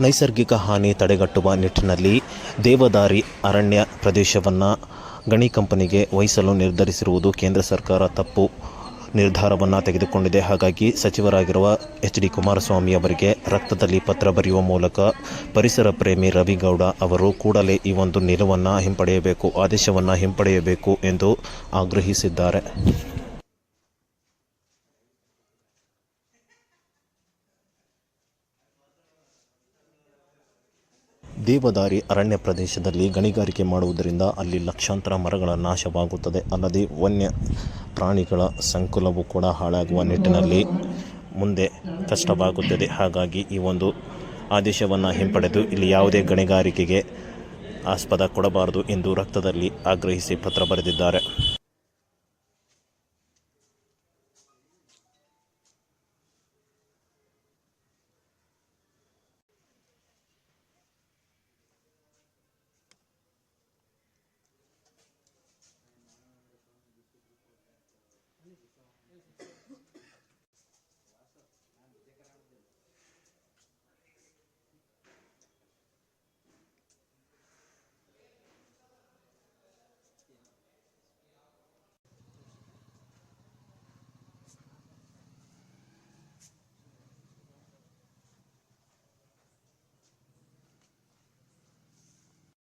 ನೈಸರ್ಗಿಕ ಹಾನಿ ತಡೆಗಟ್ಟುವ ನಿಟ್ಟಿನಲ್ಲಿ ದೇವದಾರಿ ಅರಣ್ಯ ಪ್ರದೇಶವನ್ನು ಗಣಿ ಕಂಪನಿಗೆ ವಹಿಸಲು ನಿರ್ಧರಿಸಿರುವುದು ಕೇಂದ್ರ ಸರ್ಕಾರ ತಪ್ಪು ನಿರ್ಧಾರವನ್ನು ತೆಗೆದುಕೊಂಡಿದೆ. ಹಾಗಾಗಿ ಸಚಿವರಾಗಿರುವ ಎಚ್ ಡಿ ಕುಮಾರಸ್ವಾಮಿ ಅವರಿಗೆ ರಕ್ತದಲ್ಲಿ ಪತ್ರ ಬರೆಯುವ ಮೂಲಕ ಪರಿಸರ ಪ್ರೇಮಿ ರವಿಗೌಡ ಅವರು ಕೂಡಲೇ ಈ ಒಂದು ನಿಲುವನ್ನು ಹಿಂಪಡೆಯಬೇಕು, ಆದೇಶವನ್ನು ಹಿಂಪಡೆಯಬೇಕು ಎಂದು ಆಗ್ರಹಿಸಿದ್ದಾರೆ. ದೇವದಾರಿ ಅರಣ್ಯ ಪ್ರದೇಶದಲ್ಲಿ ಗಣಿಗಾರಿಕೆ ಮಾಡುವುದರಿಂದ ಅಲ್ಲಿ ಲಕ್ಷಾಂತರ ಮರಗಳ ನಾಶವಾಗುತ್ತದೆ. ಅಲ್ಲದೆ ವನ್ಯ ಪ್ರಾಣಿಗಳ ಸಂಕುಲವು ಕೂಡ ಹಾಳಾಗುವ ನಿಟ್ಟಿನಲ್ಲಿ ಮುಂದೆ ಕಷ್ಟವಾಗುತ್ತದೆ. ಹಾಗಾಗಿ ಈ ಒಂದು ಆದೇಶವನ್ನು ಹಿಂಪಡೆದು ಇಲ್ಲಿ ಯಾವುದೇ ಗಣಿಗಾರಿಕೆಗೆ ಆಸ್ಪದ ಕೊಡಬಾರದು ಎಂದು ರಕ್ತದಲ್ಲಿ ಆಗ್ರಹಿಸಿ ಪತ್ರ ಬರೆದಿದ್ದಾರೆ. There's a